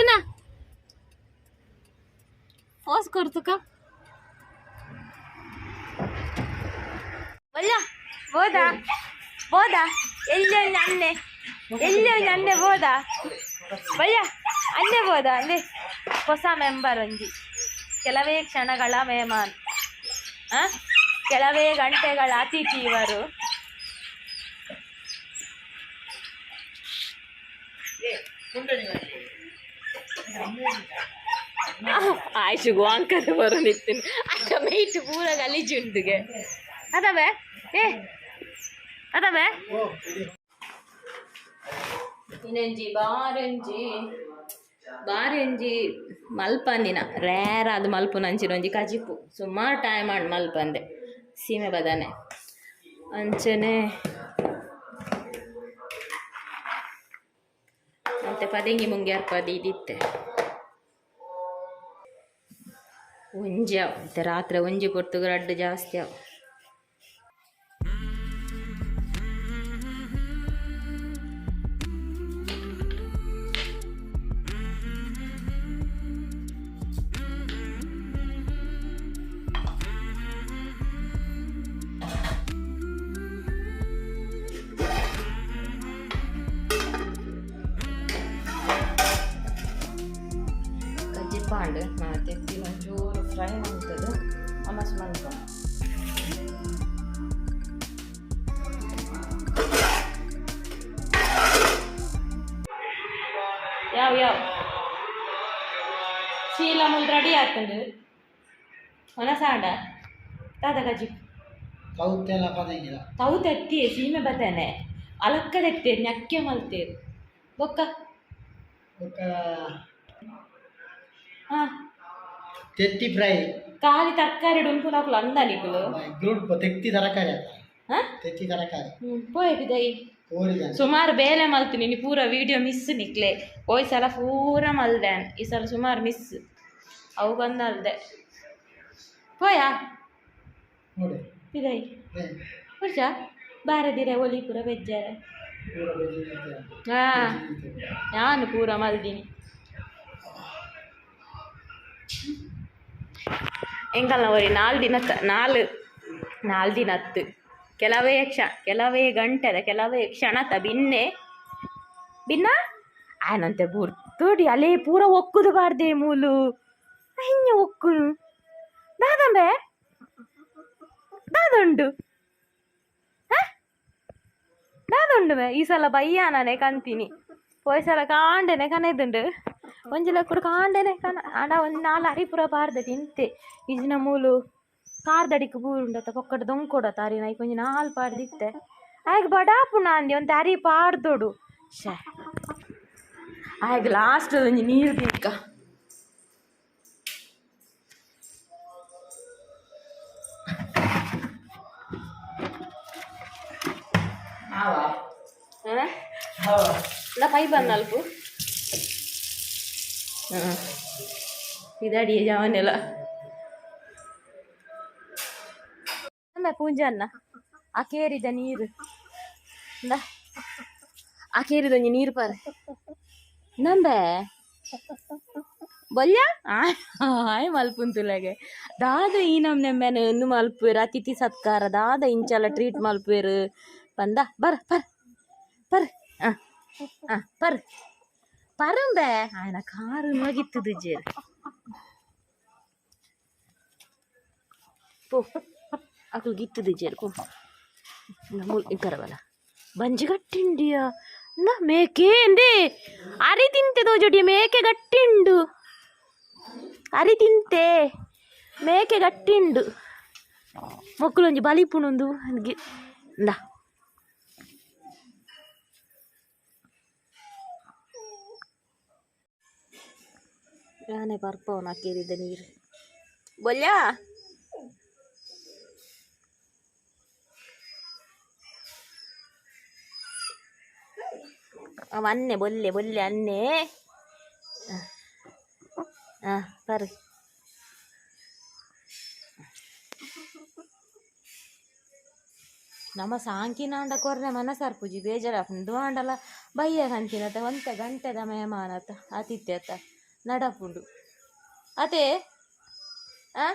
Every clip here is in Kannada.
છે ને પોઝ કરતું કામ ಹೋದ? ಹೋದ? ಎಲ್ಲೋ ಅನ್ನೆ ಎಲ್ಲೋ ಅನ್ನೆ ಹೋದ? ಬಲ್ಲ ಅನ್ನೆ ಹೋದ? ಅಲ್ಲಿ. ಹೊಸ ಮೆಂಬರ್ ಒಂಜಿ. ಕೆಲವೇ ಕ್ಷಣಗಳ ಮೆಹಮಾನ್ ಕೆಲವೇ ಗಂಟೆಗಳ ಅತಿಥಿ ಇವರು. ಆಯ್ತು ಗುವಾಂಕರ ಬರೋ ನಿಂತೀನಿ ಅಕ್ಕ ಮೈಟ್ ಪೂರ ಗಲೀಜುಂಡುಗೆ ಅದವೆ? ಏ, ಅದವೆ? ಇನ್ನೊಂಜಿ ಬಾರಂಜಿ. ಬಾರಂಜಿ, ಮಲ್ಪಂದಿನ. ರೇರ್ ಅದು ಮಲ್ಪುನ ನಂಚಿರೋಂಜಿ ಕಜಿಪು. ಸುಮಾರು ಟೈಮ್ ಮಾಡಿ ಮಲ್ಪಂದೆ. ಸೀಮೆ ಬದನೆ. ಅಂಚನೆ ಮತ್ತೆ ಪದಂಗಿ ಮುಂಗ್ಯಾರ್ ಪದಿ ಇದಿತ್ತೆ ಒಂಜಿ ಅವ್ ರಾತ್ರಿ ಒಂಜಿ ಕೊಡ್ತು ರಡ್ಡು ಜಾಸ್ತಿ ಅವು. ಹೊನಸಾಂಡ ಕೌತೆಲ್ಲ ಪದಂಗಿಲ್ಲ ತಾವು ತೆತ್ತಿ ಸೀಮೆ ಬತ್ತಾನೆ ಅಲಕ್ಕ ತೆತ್ತೇರು ñಕ್ಕೆ ಮಲ್ತೇರು ಬೊಕ್ಕ ಹಾಂ ತೆತ್ತಿ ಫ್ರೈ ಖಾಲಿ ತರಕಾರಿ ನಾಕು ಅಂದನಿಕುಲು ಗ್ರೂಟ್ ತೆತ್ತಿ ತರಕಾರಿ ಹಾ ತೆತ್ತಿ ತರಕಾರಿ ಪೋಯ್ ಬಿದೈ ಸುಮಾರ್ ಬೇಲೆ ಮಲ್ತೀನಿ ನೀ ಪೂರ ವಿಡಿಯೋ ಮಿಸ್ ನಿಕ್ಲೆ ಹೋಯ್ ಸಲ ಪೂರ ಮಲ್ದಾನ್ ಈ ಸಲ ಸುಮಾರು ಮಿಸ್ ಅವು ಬಂದಲ್ದೆ ನೋಡಿ. ಬಿದೈ ಏ, ಬಾರದಿರ ಒಲಿ ಪೂರ ಇರ್ತದೆ. ಹಾಂ. ನಾನು ಪೂರ ಮಲ್ದೀನಿ. ಎಂಕಲ್ನ ಒರಿ ನಾಲ್ ದಿನ ನಾಲ್ ನಾಲ್ ದಿನ ಹತ್ತು ಕೆಲವೇ ಕ್ಷ ಕೆಲವೇ ಗಂಟೆದ ಕೆಲವೇ ತ ಬಿನ್ನೆ. ಭಿನ್ನ ಆನಂತೆ ಬುರ್ತೋಡಿ ಅಲೇ ಪೂರ ಒಕ್ಕುದು ಬಾರ್ದೆ ಮೂಲು. ಹಿಂಗ ಒಕ್ಕುನು. ದಾದಂಬೆ ದಾದುಂಡು ದಾದುಂಡು ಈ ಸಲ ಬಯ್ಯಾನೇ ಕಾಣ್ತೀನಿ. ಹೋಯ್ ಸಲ ಕಾಂಡೆನೆ ಕನೆದುಂಡು ಒಂಜಿಲ ಕೂಡ ಕಾಂಡೆನೆ ಕನ ಆಂಡ ಒಂದು ನಾಲ್ ಹರಿಪುರ ಬಾರ್ದ ತಿಂತೆ. ಇಜಿನ ಮೂಲು ಕಾರ್ದಡಿಗೆ ಬೂರುಂಡತ್ತ, ಪೊಕ್ಕಡ ದೊಂಕೊಡತ್ತ ತಾರಿ ನಾಯಿ ಕೊಂಚ ನಾಲ್ ಪಾಡ್ದಿತ್ತೆ ಆಗ ಬಡಾಪುಣ ಅಂದಿ ಒಂದು ಅರಿ ಪಾಡ್ದೋಡು. ಶೇ ಆಗ ಲಾಸ್ಟ್ ಒಂಜಿ ನೀರು ದಿಕ್ಕ ನಾ ಪೈ ಬನ್ನಲ್ಪು ಹಾಂ. ಇದಡಿ ಜಾವನೆಲ್ಲ ಅಂದ ಪೂಂಜನ್ನ ಆ ಕೇರಿದ ನೀರು. ಇಂದ ಆ ಕೇರಿದ ಒಂಜಿ ನೀರು ಪಾರೆ. ನಂಬೆ ಬೊಲ್ಯ? ಆಯ್ ಮಲ್ಪುಂತುಲೆಗೆ. ದಾದ ಈ ನಮ್ ನೆಮ್ಮೆನ ಮಲ್ಪುವೆರು ಅತಿಥಿ ಸತ್ಕಾರ ದಾದ ಇಂಚಲ ಟ್ರೀಟ್ ಮಲ್ಪುವೆರು. வந்தா பர் பர் பர் ஆ ஆ பர் பருந்த ஆயன காரு நோகித்துது ஜேர் போ அக்குள் கித்துது ஜேர் போ நம்முள் இக்கரவல பஞ்சு கட்டிண்டியா నా మేకేంది అరి తింటే దోజుడి మేకే గట్టిండు అరి తింటే మేకే గట్టిండు మొక్కులోంచి బలిపునుందు అందుకే ఇందా ಇಂದ ನಾನೇ ಬರ್ಪವನ ಕೇರಿದ ನೀರು ಬೊಲ್ಯಾ ಅವ ಅನ್ನೆ ಬೊಲ್ಲೆ ಬೊಲ್ಲೆ ಅನ್ನೆ ಹಾಂ ಬರ್ರಿ ನಮ್ಮ ಸಾಂಕಿನಾಂಡ ಕೊರ್ರೆ ಮನಸಾರ್ ಪೂಜಿ ಬೇಜಾರ ದುವಾಂಡಲ ಬಯ್ಯ ಕಂತಿನತ ಒಂತ ಗಂಟೆದ ಮೇಮಾನತ ಆತಿಥ್ಯತ ನಡಪುಂಡು. ಅತೆ ಆ?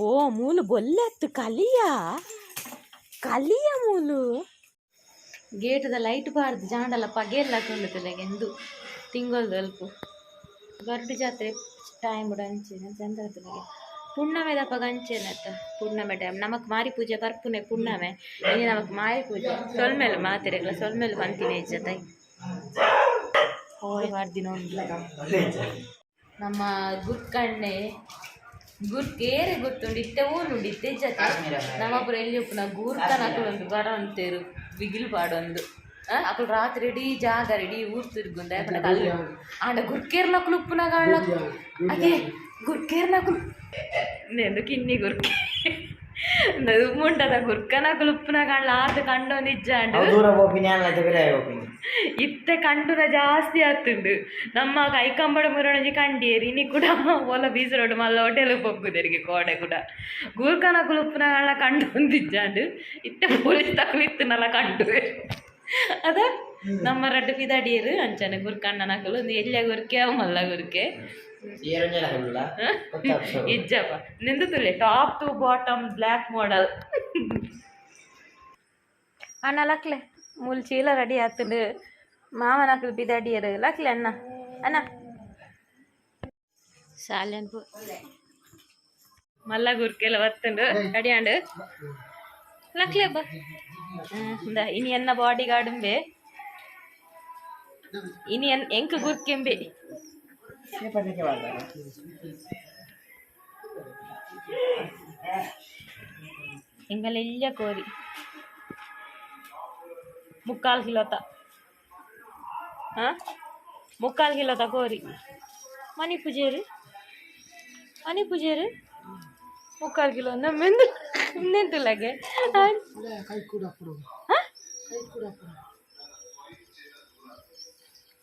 ಓ ಮೂಲು ಬೊಲ್ಲೆತ್ತು ಕಲಿಯ? ಕಲಿಯ ಮೂಲು? ಗೇಟದ ಲೈಟ್ ಬಾರ್ದು ಜಾಂಡಲ ಪಗೆಲ್ಲ ಕೊಂಡುತ್ತಲೆಗೆ ಎಂದು. ತಿಂಗಳು ಅಲ್ಪು. ಗರ್ಡು ಜಾತ್ರೆ ಟೈಮ್ ಅಂಚೆನೆ ಚಂದ್ರತಲೆಗೆ ಪುಣ್ಣಮೆ ದಪ್ಪ ಗಂಚೆನತ್ತ ಪುಣ್ಣಮೆ ಟೈಮ್ ನಮಕ್ ಮಾರಿ ಪೂಜೆ ಬರ್ಪುನೆ ಪುಣ್ಣಮೆ ಇಲ್ಲಿ ನಮಕ್ ಮಾರಿ ಪೂಜೆ. ಸೊಲ್ಮೇಲೆ ಮಾತಿರಲ್ಲ ಸೊಲ್ಮೇಲೆ ಬಂತೀನಿ ಜೊತೆ ಹೋಯ್ ಮಾಡ್ದಿನ ನಮ್ಮ ಗುರ್ಕಣ್ಣೆ ಗುರ್ಕೇರೆ ಗುರ್ತುಂಡು ಇತ್ತೆ ಊನುಂಡು ಇತ್ತೆ ಜೊತೆ ನಮ್ಮೊಬ್ಬರು ಎಲ್ಲಿ ಉಪ್ಪುನ ಗೂರ್ಕನ ಅಕ್ಕಳೊಂದು ಬರ ಅಂತೇರು ಬಿಗಿಲು ಪಾಡೊಂದು ಆ, ಅಕ್ಕಳು ರಾತ್ರಿ ಇಡೀ ಜಾಗ ಇಡೀ ಊರು ತಿರ್ಗುಂದ ಯಾಕಂದ್ರೆ ಕಲ್ಲು ಆಂಡ ಗುರ್ಕೇರ್ನಕ್ಕಳು ಉಪ್ಪುನ ಕಾಣ್ಲ ಅದೇ ಗುರ್ಕೇರ್ನಕ್ಕಳು ನೆಂದು ಕಿನ್ನಿ ಗುರ್ಕೆ ಮುಂಟದ ಕಂಡೊಂದು ಇಜ್ಜಾಂಡು ದೂರ ಹೋಪಿನಿ ಅಲ್ಲ ಬೇರೆ ಹೋಪಿನಿ ಇತ್ತೆ ಕಂಡುನ ಜಾಸ್ತಿ ಆತುಂಡು. ನಮ್ಮ ಕೈಕಂಬಡ ಮುರಣಜಿ ಕಂಡೇರಿ ಇನಿ ಕೂಡ ಒಲ ಬೀಸರೋಡು ಮಲ್ಲ ಹೋಟೆಲ್ ಪೊಕ್ಕುದರಿಗೆ ಕೋಡೆ ಕೂಡ. ಗೂರ್ಕನ ಕುಲುಪ್ಪುನಗಳ ಕಂಡು ಹೊಂದಿಜ್ಜಾಂಡು ಇತ್ತೆ ಪೊಲೀಸ್ ತಕ್ಕಲಿತ್ತನಲ್ಲ ಕಂಡು. ಅದ ನಮ್ಮ ರಡ್ಡು ಪಿದಾಡಿಯರು ಅಂಚನೆ ಗುರ್ಕಣ್ಣನಕಲು ಒಂದು ಎಲ್ಯ ಗುರ್ಕೆ ಮಲ್ಲ ಗುರ್ಕೆ. ಏರಂಜಲ ಹುಲ್ಲ ಇಜ್ಜಪ್ಪ ನಿಂದು ತುಲೆ ಟಾಪ್ ಟು ಬಾಟಮ್ ಬ್ಲ್ಯಾಕ್ ಮಾಡಲ್ ಅಣ್ಣ ಲಕ್ಲೆ ಮೂಲ್ ಚೀಲ ರೆಡಿ ಆತುಂಡು ಮಾಮನಕಲು ಬಿದಡಿಯರು ಲಕ್ಲೆ ಅಣ್ಣ ಅಣ್ಣ ಶಾಲೆನ್ ಪು ಮಲ್ಲ ಗುರ್ಕೆಲ್ಲ ಬರ್ತುಂಡು ಅಡಿಯಾಂಡು ಲಕ್ಲೆ ಬ ಇಂದ ಇನಿ ಎನ್ನ ಬಾಡಿ ಗಾರ್ಡುಂಬೆ ಇನಿ ಎನ್ ಎಂಕ್ ಗುರ್ಕೆಂಬೆ ಎಂಗಲೆಲ್ಲ ಕೋರಿ ಮುಕ್ಕಾಲು ಕಿಲೋತ ಹಾಂ ಮುಕ್ಕಾಲು ಕಿಲೋತ ಕೋರಿ ಮನಿ ಪೂಜೇರು ಮನಿ ಪೂಜೇರು ಮುಕ್ಕಾಲು ಕಿಲೋ ನಮ್ಮೆಂದು ಇನ್ನೆಂತುಲಗೆ ಕೈ ಕೂಡ ಕೊಡು ಕೈ ಕೂಡ ಕೊಡು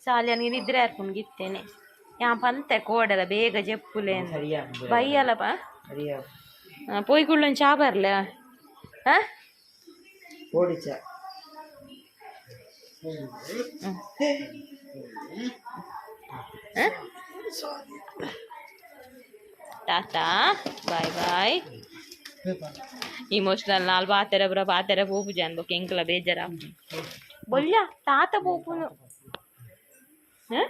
ಸಾಲಿಯನ್ಗೆ ನಿದ್ರೆ ಹಾರ್ಕೊಂಡು ಗಿತ್ತೇನೆ ಯಾ ಪಂತೆ ಕೋಡದ ಬೇಗ ಜೆಪ್ಪುಲೆ ಅಂತ ಸರಿಯಾ ಬೈಯಲ್ಲಪ್ಪ ಸರಿಯಾ ಪೋಯ್ಕೊಳ್ಳೊಂದು ಚಾ ಬರ್ಲ ಹಾಂ ಓಡಿಚ tata bye bye paper emotional ನಾಲ್ ಬಾತೆರ ಬರ ಬಾತೆರ ಪೋಪು ಜಾನ್ ಬೊಕ್ ಎಂಕಲ ಬೇಜಾರ ಬೊಲ್ಯ ತಾತ ಪೋಪುನು ಹ?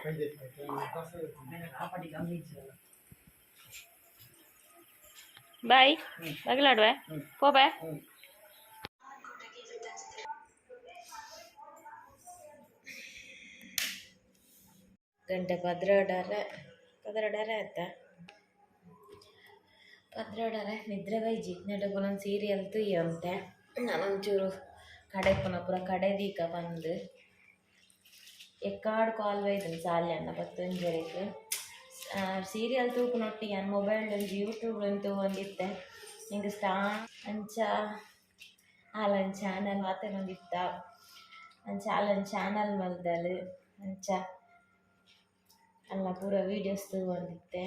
ಬಾಯ್ ಬಗಲಾಡ್ವೆ ಪೋ ಬಾಯ್ ಗಂಟೆ ಪದ್ರಡರೆ ಪದ್ರಡರೆ ಆಯ್ತಾ ಪದ್ರಡರೆ ನಿದ್ರೆ ಬೈಜಿ ನೆಡಗೊಂದು ಸೀರಿಯಲ್ ತುಯ್ಯಂತೆ ನಾನೊಂಚೂರು ಕಡೆ ಪುನಃ ಪೂರ ಕಡೆ ದೀಕ ಬಂದು ಎಕ್ಕಾಡು ಕಾಲ್ ಬೈದನು ಸಾಲ್ಯನ್ನ ಪತ್ತೊಂಜರಿಗೆ ಸೀರಿಯಲ್ ತೂಪುನೊಟ್ಟಿಗೆ ಅನ್ ಮೊಬೈಲ್ ಒಂದು ಯೂಟ್ಯೂಬ್ ಒಂದು ಒಂದಿತ್ತೆ ಹಿಂಗೆ ಸ್ಟಾ, ಅಂಚ ಆಲನ್ ಚಾನಲ್ ಮಾತೆ ಒಂದಿತ್ತ ಅಂಚ ಆಲನ್ ಚಾನಲ್ ಮಲ್ದಲು, ಅಂಚ. ಅಲ್ಲ, ಪೂರ ವೀಡಿಯೋಸ್ ಒಂದಿತ್ತೆ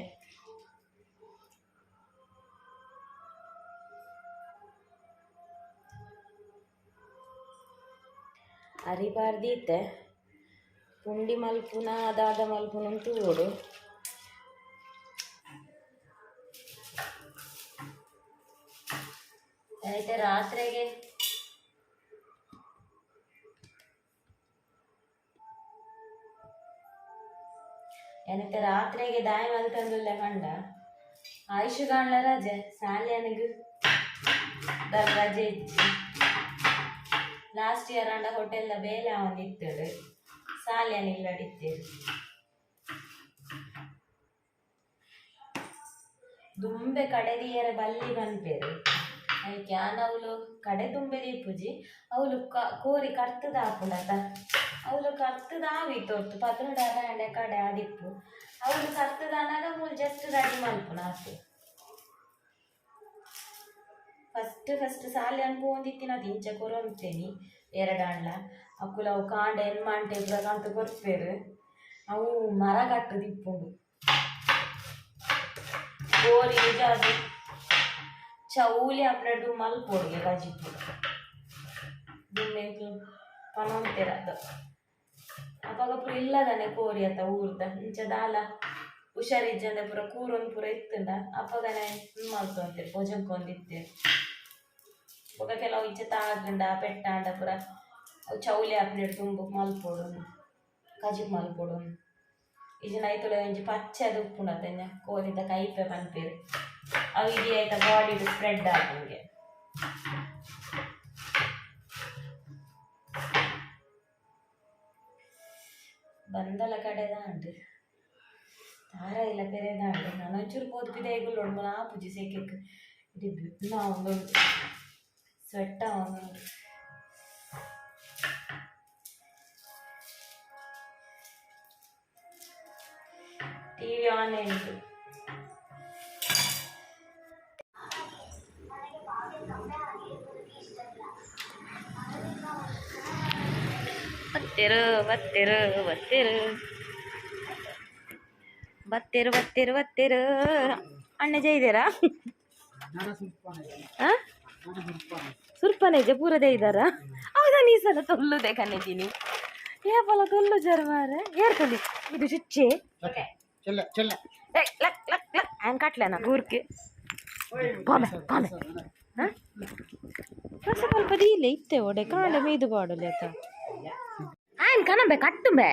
ಅರಿಬಾರ್ದಿತ್ತೆ ಉಂಡಿ ಮಲ್ಪುನ ಅದಾದ ಮಲ್ಪುನ ತೂಡು ಅಯ್ತೇ ರಾತ್ರಿಗೆ? ಏನಕ್ಕೆ ರಾತ್ರಿಗೆ ದಾಯ ಮಲ್ತಂದ್ರೆ ಕಂಡ? ಆಯುಷ್ ಕಾಣ ರಜೆ ಸಾಲಿ ಅನಗ ರಜೆ ಇತ್ತು ಲಾಸ್ಟ್ ಇಯರ್ ಅಂಡ ಹೋಟೆಲ್ ಬೇಲೆ ಅವನಿಟ್ಟರು ಇತ್ತಡು ಸಾಲ್ಯನ್ ಇಲ್ಲಡಿತ್ತೇರು ದುಂಬೆ ಕಡೆದಿಯರ ಬಲ್ಲಿ ಬಂದ್ಪೇರು ಅದಕ್ಕೆ ಅವಳು ಕಡೆ ತುಂಬೆ ದೀಪುಜಿ, ಅವಳು ಕ, ಕೋರಿ ಕರ್ತದ ಅವಲು ಅವಳು ಕರ್ತದ ಆವಿ ತೋರ್ತು ಪತ್ರೊಡ ಹಂಡೆ ಕಡೆ ಆದಿಪ್ಪು ಅವಳು ಕರ್ತದ ಮೂರು ಜಸ್ಟ್ ರೆಡಿ ಮಲ್ಪುನ ಆಸೆ ಫಸ್ಟ್ ಫಸ್ಟ್ ಸಾಲಿ ಅನ್ಪೋಂದಿತ್ತಿನ ದಿಂಚ ಕೊರೊಂತೇನಿ. ಎರಡಾಂಡ್ಲ ಅಕ್ಕುಲ ಅವು ಕಾಂಡ ಎನ್ ಮಾಂಟೆ ಅಂತ ಅವು ಮರ ಕಟ್ಟದು ಇಪ್ಪುಂಡು. ಗೋರಿ ಜಾಸ್ತಿ. ಅದು ಚೌಲಿ ಅಪ್ರಡು ಮಲ್ಪೋಡಿಗೆ ಬಜಿಪ್ಪು ದುಮ್ಮೆಂಕು ಪನೊಂತಿರದು ಅವಾಗ ಪುರ ಇಲ್ಲದಾನೆ ಕೋರಿ ಅತ್ತ ಊರ್ದ. ಇಂಚ ದಾಲ ಹುಷಾರಿಜ್ಜಂದ ಪೂರ ಕೂರೊಂದು ಪೂರ ಇತ್ತಂಡ. ಅಪ್ಪಗನೆ ಮಾಡ್ತು ಅಂತೀರಿ ಭೋಜನ್ಕೊಂದಿತ್ತೇವೆ ಬೊಕ ಕೆಲವು ಇಂಚೆ ತಾಗಂಡ ಪೆಟ್ಟಾಂಡ ಪೂರ ಅವು ಚೌಲಿ ಹಾಕ್ಬಿಟ್ಟು ತುಂಬ ಮಲ್ಪೊಡು ಕಜಿಪ್ ಮಲ್ಪೊಡು ಇಜಿ ನೈತುಲ ಒಂಜಿ ಪಚ್ಚದ ಉಪ್ಪುಂಡತಂಜ ಕೋರಿದ ಕೈಪೆ ಪನ್ಪೇರು ಅವು ಇಡೀ ಆಯ್ತ ಬಾಡಿ ಸ್ಪ್ರೆಡ್ ಆಗಂಗೆ ಬಂದಲ ಕಡೆದ ಉಂಟು ತಾರ ಇಲ್ಲ ಪೆರೆದ ಉಂಟು ನಾನು ಒಂಚೂರು ಪೋದು ಪಿದೈಗುಲ್ಲ ಉಂಡು ನಾ ಪೂಜೆ ಸೇಕೆಕ್ ಇದು ನಾ ಒಂದು ಸ್ವೆಟ್ಟ ಒಂದು ಟಿ ವಿ ಆನ್ ಉಂಟು ಬತ್ತಿರು ಬತ್ತಿರು ಬತ್ತಿರು ಬತ್ತಿರು ಬತ್ತಿರು ಬತ್ತಿರು ಅಣ್ಣ ಜೈದೇರಾ ಜ್ಞಾನ ಸುರ್ಪನೆಗೆ ಪೂರದೇ ಇದ್ದಾರಾ ಹೌದಾ ನೀ ಸಲ ತೊಲ್ಲುದೆ ಕಣ್ಣಿದ್ದೀನಿ ಏ ಫಲ ತೊಲ್ಲು ಜರ್ವಾರ ಏರ್ಕೊಳ್ಳಿ ಇದು ಚುಚ್ಚೆ ಹ್ಯಾಂಗ್ ಕಟ್ಲೇನ ಗೂರ್ಕೆ ಬಾಮೆ ಬಾಮೆ ಹಾಂ ಸ್ವಲ್ಪ ದೀಲೆ ಇತ್ತೆ ಒಡೆ ಕಾಂಡೆ ಮೇಯ್ದು ಬಾಡಲೆ ಆತ ஆன் கனம்பே கட்டும்பே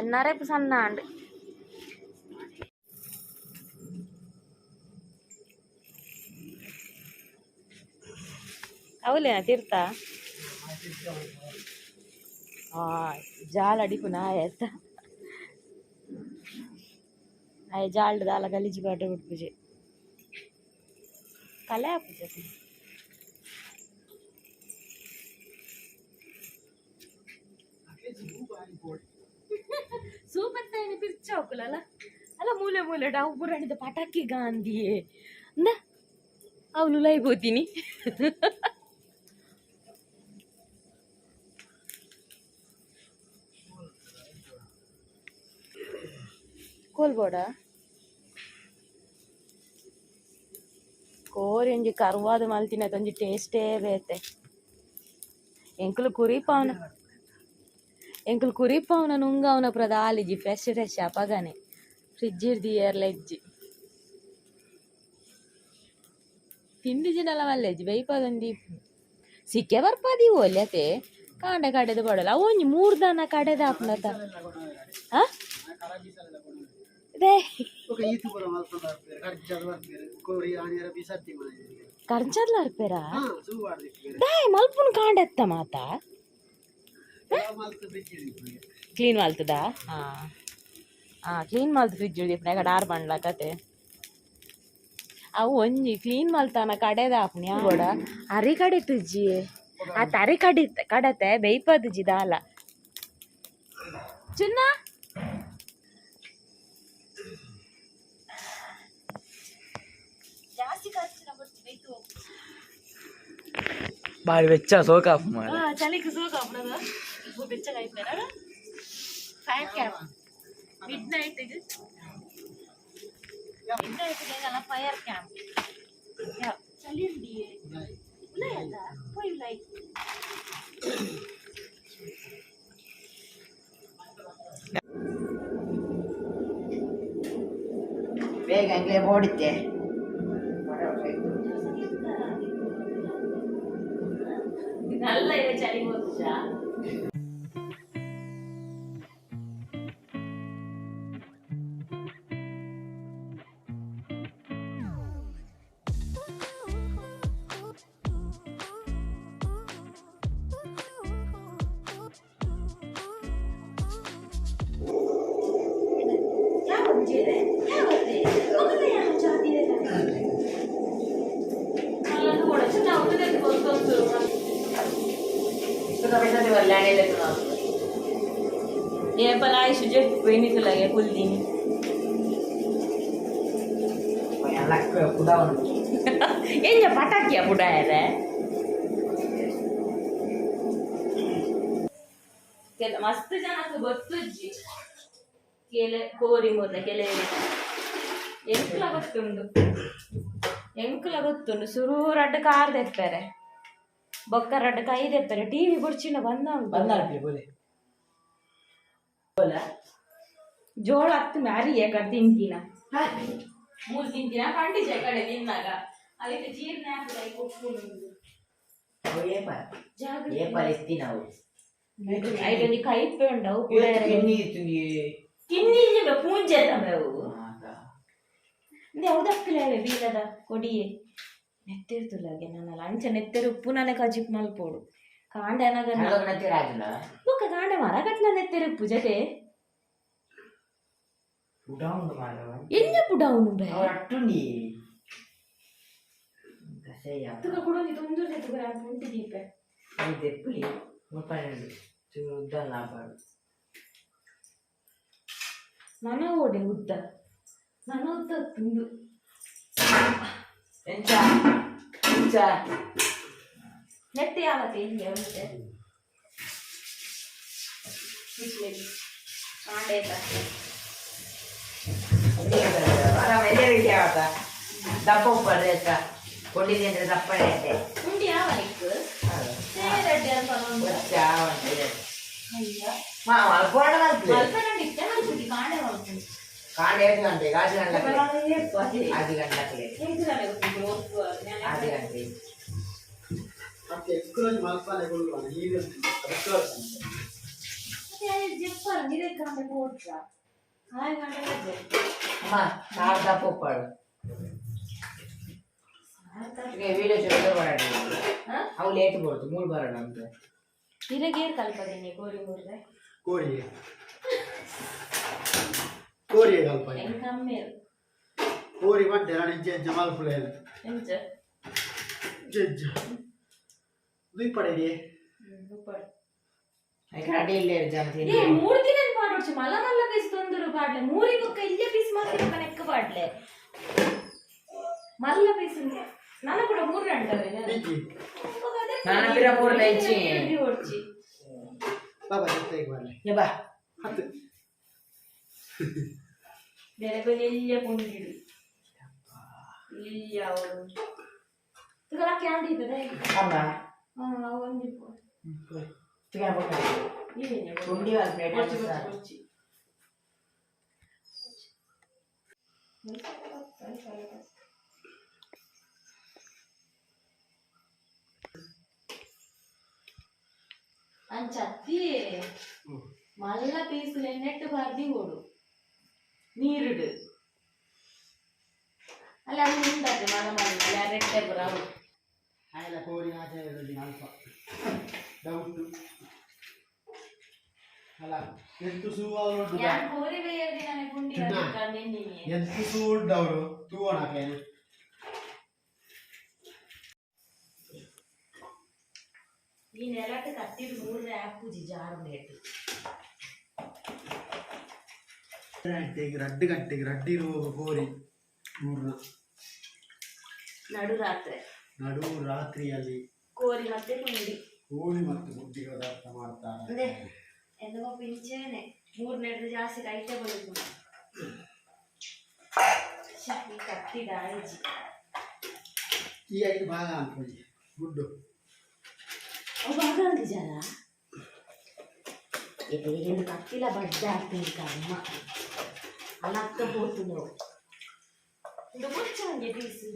என்னாரே இப்போ சன்னாண்டு ಅವಲೇನ ತೀರ್ಥ ಆ ಜಾಲ ಅಡಿಪು ನಾಯ ಎತ್ತ ಆಯ ಜಾಲ್ಡ್ ದಾಲ ಗಲೀಜು ಪಾಟ ಬಿಟ್ಪುಜೆ ಕಲೆ ಹಾಪುಜೆ ಸೂಪರ್ ತಾಯಿನ ಪಿರ್ಚ ಹೋಗಲ್ಲ ಅಲ್ಲ ಮೂಲೆ ಮೂಲೆ ಡಾವು ಬುರಾಣಿದ ಪಟಾಕಿ ಗಾಂಧಿಯೇ ಅಂದ ಅವಳು ಲೈವ್ ಕೋಲ್ಬೋಡ? ಕೋರಿ ಒಂಜಿ ಕರ್ವಾದ ಮಲ್ತಿನ ಒಂಜಿ ಟೇಸ್ಟೇ ಬೇತೆ. ಎಂಕುಲು ಕುರಿಪಾವನ ಎಂಕುಲು ಕುರಿಪಾವನ ನುಂಗವನ ಪ್ರದಾಲಿಜಿ ಫ್ರೆಶ್ ಫ್ರೆಶ್ ಅಪಗನೆ ಫ್ರಿಜ್ ಇರ್ದಿ ಏರ್ಲೆಜ್ಜಿ ತಿಂಡಿ ಜಿನಲ ಮಲ್ಲೆಜ್ಜಿ ಬೈಪದೊಂದಿ ಸಿಕ್ಕೆ ಬರ್ಪಾದಿ ಒಲ್ಯತೆ ಕಾಂಡ ಕಡೆದು ಬಡಲ್ಲ ಒಂಜಿ ಮೂರ್ ಕಡೆದ ಆಪ್ನತ ಹಾ? கர்ஜர்ல இருப்பேரா டே ಮಲ್ಪುನ ಕ್ಲೀನ್ ಮಾಲ್ತದಾ? ಆ ಆ ಕ್ಲೀನ್ ಮಾಲ್ತು ಫ್ರಿಜ್ ಉಳಿದಿಪ್ಪನೆ ಕಡಾರ್ ಮಾಡ್ಲಕತೆ ಅವು ಒಂಜಿ ಕ್ಲೀನ್ ಮಾಲ್ತಾನ ಕಡೆದ ಆಪುನಿ ಅರಿ ಕಡೆ ತುಜ್ಜಿ ಆ ತರಿ ಕಡಿ ಕಡತೆ ಬೇಯ್ಪದುಜಿ ದಾಲ. ಚುನ್ನ? ಬಾರಿ ವೆಚ್ಚ ಸೋಕಾಫ್ ಮಾಡ Ah, ಚಳಿಗೆ ಸೋಗ ಬಿಡೋದು ಇವು ಬೆಚ್ಚಗಾಯ್ತಾರ ಫೈರ್ ಕ್ಯಾಂಪ್ ಮಿಡ್ ನೈಟಿಗೆ ಮಿಡ್ ನೈಟಿಗೆ ಎಲ್ಲ ಫೈರ್ ಕ್ಯಾಂಪ್ ಚಳಿ ಉಂಡಿ ಉಲೈ ಅಲ್ಲ ಪೋಯ್ ಉಲೈ ಬೇಗ ಹಂಗೆ ಓಡಿದ್ದೆ आयुष्य जे बहिणी तुला ये कुलदीनी ಎಲ್ಲ ಕೂಡ ಉಂಟು ಎಂಜ ಪಟಾಕಿಯ ಬುಡಾಯರೆ ಕೆಲ ಮಸ್ತ್ ಜನಕ್ಕೆ ಗೊತ್ತುಜ್ಜಿ ಕೆಲೆ ಕೋರಿ ಮುದ ಕೆಲೆ ಎಂಕುಲ ಗೊತ್ತುಂಡು ಎಂಕುಲ ಗೊತ್ತುಂಡು ಸುರೂರಡ್ಡ ಕಾರ್ ತೆಪ್ಪರೆ ಬೊಕ್ಕ ರಡ್ಡ ಕೈ ತೆಪ್ಪರೆ ಟಿವಿ ಬುಡ್ಚಿನ ಬಂದ ಬಂದಾಡ್ಲಿ ಬೋಲೆ ಜೋಳ ಹತ್ತು ಮ್ಯಾರಿ ಏಕಡೆ ತಿಂತೀನ? ಮೂರು ತಿಂತೀನ? ಖಂಡಿತ ಕಡೆ ತಿನ್ನಾಗ ಅದಕ್ಕೆ ಜೀರ್ಣ ನಾವು. ಕೊಡಿಯೆ ನೆತ್ತಿರ್ತುಲಾಗೆ ನನ್ನ ಲಂಚ ನೆತ್ತರು ಉಪ್ಪು ನನಗೆ ಅಜಿಪ್ ಮಲ್ಪೋಡು. ಕಾಂಡ ಏನಾಗ ಬೊಕ್ಕ ಕಾಂಡ ಮರ ಕಟ್ಲ ನೆತ್ತೆರು ಉಪ್ಪು ಜೊತೆ. Ini apa daun nih? Oh, itu nih. Tuh kan kurang itu kan aku nanti di pe. Ini deh puli, mau pake. Tuh udah lapar. Mana udah udah? Mana udah tunggu? Enca, enca. Nanti ya lah ya nanti. Bisa lagi. Kandai? വെല്ലുവിളിക്കാവാത്ത ದಪ್ಪ ದೇಶ ಕೊಡ್ಲಿದೆ ಅಂದ್ರೆ ದಪ್ಪನೆ ಇದೆ ಉಂಡಿ ಯಾವ ಕಾಂಡೆ ಗಾಜು ಗಂಟೆ ಆದಿ ಗಂಟೆ ಆದಿ ಗಂಟೆ ಮತ್ತೆ ಎಕ್ಸ್ಕ್ರೋಜ್ ಮಲ್ಪಾನೆ ಕೊಡುವ ಈಗ ಜಪ್ಪರ್ ಗಿರಕ್ಕೆ ಕೊಡ್ತಾ હા સાત આપો પડ વેલો ચોખ્ખો બરાડી ಅವು ಲೇಟ್ ಬರ್ತು ಮೂರು ಬರೋಣ ಅಂತ ನಿನಗೆ ಏನು ಕಲ್ಪದೀನಿ ಕೋರಿ ಮೂರ್ರೆ ಕೋರಿ ಕೋರಿ ಕಲ್ಪನೆ ಕಮ್ಮಿ ಕೋರಿ ಮತ್ತೆ ನಾನು ಇಂಚೆ ಇಂಚೆ ಮಾಲ್ಪುಳೆ ಇಂಚೆ ಜಜ್ಜ ದುಯ್ ಪಡೆಯೇ ದುಯ್ ಪಡೆ ಐಕಡೆ ಅಡಿ ಇಲ್ಲೇ ಜನ ಮೂರು ದಿನ ಮಾಡೋಡ್ಚು ಮಲಮಲ್ಲ ಪೀಸ್ ತೊಂದರು ಪಾಡ್ಲೆ ಮೂರಿ ಬೊಕ್ಕ ಇಲ್ಲೆ ಪೀಸ್ ಮಾತ್ರ ನೆಕ್ಕ ಪಾಡ್ಲೆ ಮಲ್ಲ ಪೀಸ್ ನಾನು ಕೂಡ ಮೂರು ಅಂಟವೆ ನಾನು ಬಿರ ಮೂರು ಲೈಚಿ ಓಡ್ಚಿ ಬಾಬಾ ಜೊತೆಗೆ ಬರ್ಲೆ ಏ ಬಾ ಹತ್ತು ಬೇರೆ ಬೇರೆ ಎಲ್ಲ ಪುಂಡಿಡು ಇಲ್ಲ ಅವರು ಕ್ಯಾಂಡಿ ಇದೆ ಅಮ್ಮ ಅವನಿಗೆ ತಿಂಗ ఉండి వాళ్ళ ప్లేట్ సార్ అని చత్తి మళ్ళా తీసుకునేట్టు పడి కూడు నీరుడు అలా ఉంటుంది మన మళ్ళీ రెట్టెకు రావు ఆయన కోడి నాటే డౌట్ ಎತ್ತು ಅವರು ಎತ್ತು ಸೂಡ್ ಅವರು. ಈ ಮೂರು ರಡ್ಡಿ ಕೋರಿ ಮೂರು ನಡು ರಾತ್ರಿ. ರಾತ್ರಿಯಲ್ಲಿ ಕೋರಿ ಮತ್ತೆ ಕುಂಡಿ ಕೋಳಿ ಮತ್ತು ಮುದ್ದಿಗಳ ಮಾಡ್ತಾರೆ. ಎಲ್ಲಿಗೋ ಪಿಂಚೇನೆ ಮೂರು ನಡೆದು ಜಾಸ್ತಿ ಕೈಟೆ ಬಳಿದು ಶಕ್ತಿ ಕಟ್ಟಿದ ಐಜಿ ಈ ಐದು ಭಾಗ ಅನ್ಕೊಳ್ಳಿ ಗುಡ್ಡು ಭಾಗ ಅಂದಿದ್ಯಲ್ಲ ಇದು ಏನು ಕಟ್ಟಿಲ್ಲ ಬಡ್ಡ ಆಗ್ತೀನಿ ಕಮ್ಮ ಅಲ್ಲಕ್ಕ ಹೋಗ್ತಿದ್ರು ಇದು ಮುಚ್ಚ ಹಂಗೆ ಬೀಸಿ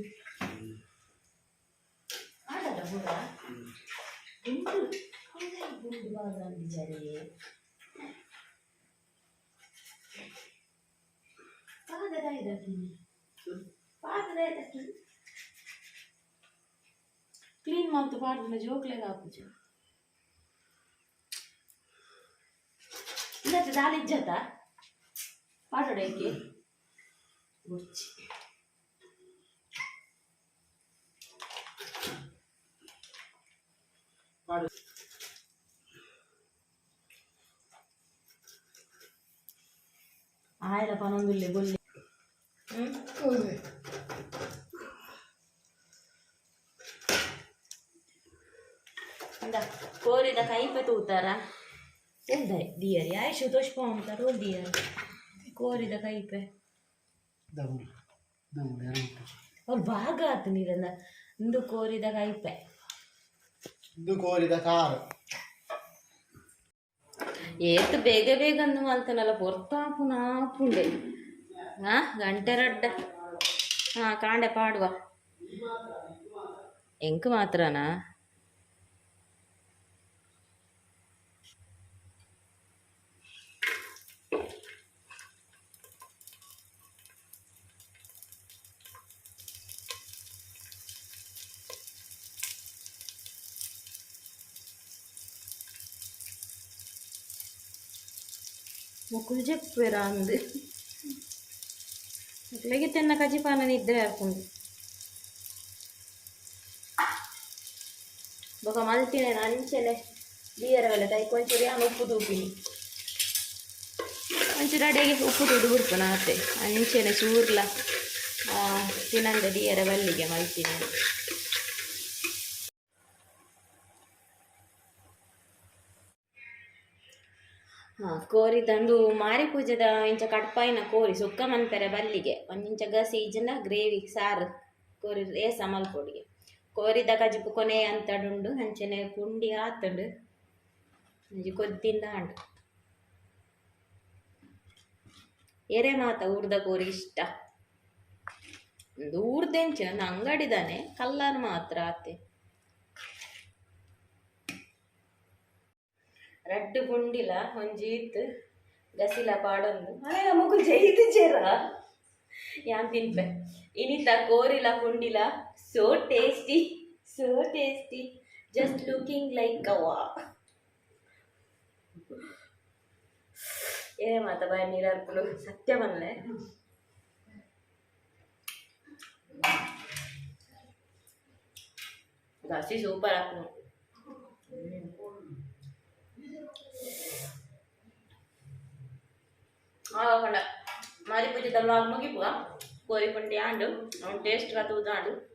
ಆಡಲ್ಲ ಹೋದ ಉಂಟು गुंडबाजान बेचारे क्लीन माउथ तो पार्ट में जोक लेगा आप मुझे इधर डाल इज़्ज़त है पार्ट डे के गुच्छी। ಆಯ್ಲ ಪನೊಂದುಲ್ಲೆ ಗೊಲ್ಲೆ ಹ್ಮ್ ಇಂದ ಕೋರಿದ ಕೈಪೆ ತೂತಾರ ಎಂದ ದಿಯರಿ ಆಯ್ತು ತೋಷ್ಪ ಅಂತಾರೆ ಓ ದಿಯರಿ ಕೋರಿದ ಕೈಪೆ ದಮ್ ದಮ್ ಎರಡು ಅವ್ರು ಭಾಗ ಆತು ನೀರನ್ನ ಇಂದು ಕೋರಿದ ಕೈಪೆ ಇದು ಕೋರಿದ ಕಾರು ಏತ್ ಬೇಗ ಬೇಗ ಅಂದು ಅಂತನಲ್ಲ ಪೊರ್ತಾಪು ನಾಪುಂಡೆ ಹಾ ಗಂಟೆ ರಡ್ಡ ಹಾ ಕಾಂಡೆ ಪಾಡುವ ಎಂಕ್ ಮಾತ್ರನಾ ముక్కులు చెప్పారా అంది అట్లాగే తిన్న కచ్చి పని ఇద్దరు వేసుకుంది ఒక మల్టీ నేను అంచెలే బియ్యర వెళ్ళతాయి కొంచెం ఆమె ఉప్పు తూపిని కొంచెం అడిగి ఉప్పు తూడు కుడుతున్నా అತ್ತೆ ಅಂಚೆನೆ ಚೂರ್ಲ ತಿನ್ನಂದ ಡಿಯರ ಬಲ್ಲಿಗೆ ಮಲ್ತೀನಿ ಕೋರಿ ತಂದು ಮಾರಿ ಪೂಜೆದ ಇಂಚ ಕಡ್ಪಾಯಿನ ಕೋರಿ ಸುಕ್ಕ ಮನ್ಪೆರೆ ಬಲ್ಲಿಗೆ ಒಂದಿಂಚ ಗಸಿ ಇಜನ ಗ್ರೇವಿ, ಸಾರು, ಕೋರಿ ರೇಸ ಮಲ್ಪೊಡಿಗೆ ಕೋರಿದ ಕಜಿಪು ಕೊನೆ ಅಂತಡುಂಡು ಹಂಚನೆ ಪುಂಡಿ ಆತಂಡು ಕೊದ್ದಿಂದ ಅಂಡು ಎರೆ ಮಾತ ಊರ್ದ ಕೋರಿ ಇಷ್ಟ. ಊರ್ದೆಂಚ ಅಂಗಡಿದಾನೆ, ಕಲ್ಲರ್ ಮಾತ್ರ ಆತೆ. ರಡ್ಡು ಪುಂಡಿಲ ಇತ್ತು ಗಸಿಲ ಪಾಡೊಂದು. ಅದೇ ನಮಗೂ ಜೈದು ಜರ. ಯಾನ್ ತಿನ್ಪೆ? ಇನಿತ ಕೋರಿಲ ಪುಂಡಿಲ so tasty so tasty just looking like ಅವ. ಏನೇ ಮಾತ ಬಾಯ ನೀರಾರ್ಪುಲು ಸತ್ಯ ಬನ್ನೆ ಗಸಿ ಸೂಪರ್ ಹಾಕು ಆಗ ಮಾರಿ ಪೂಜೆ ತಲ್ವಾಗ ಮುಗಿಪುವ ಕೋರಿ ಪುಂಡಿ ಆಂಡು ಅವ್ನು ಟೇಸ್ಟ್ ತೂದಾಂಡು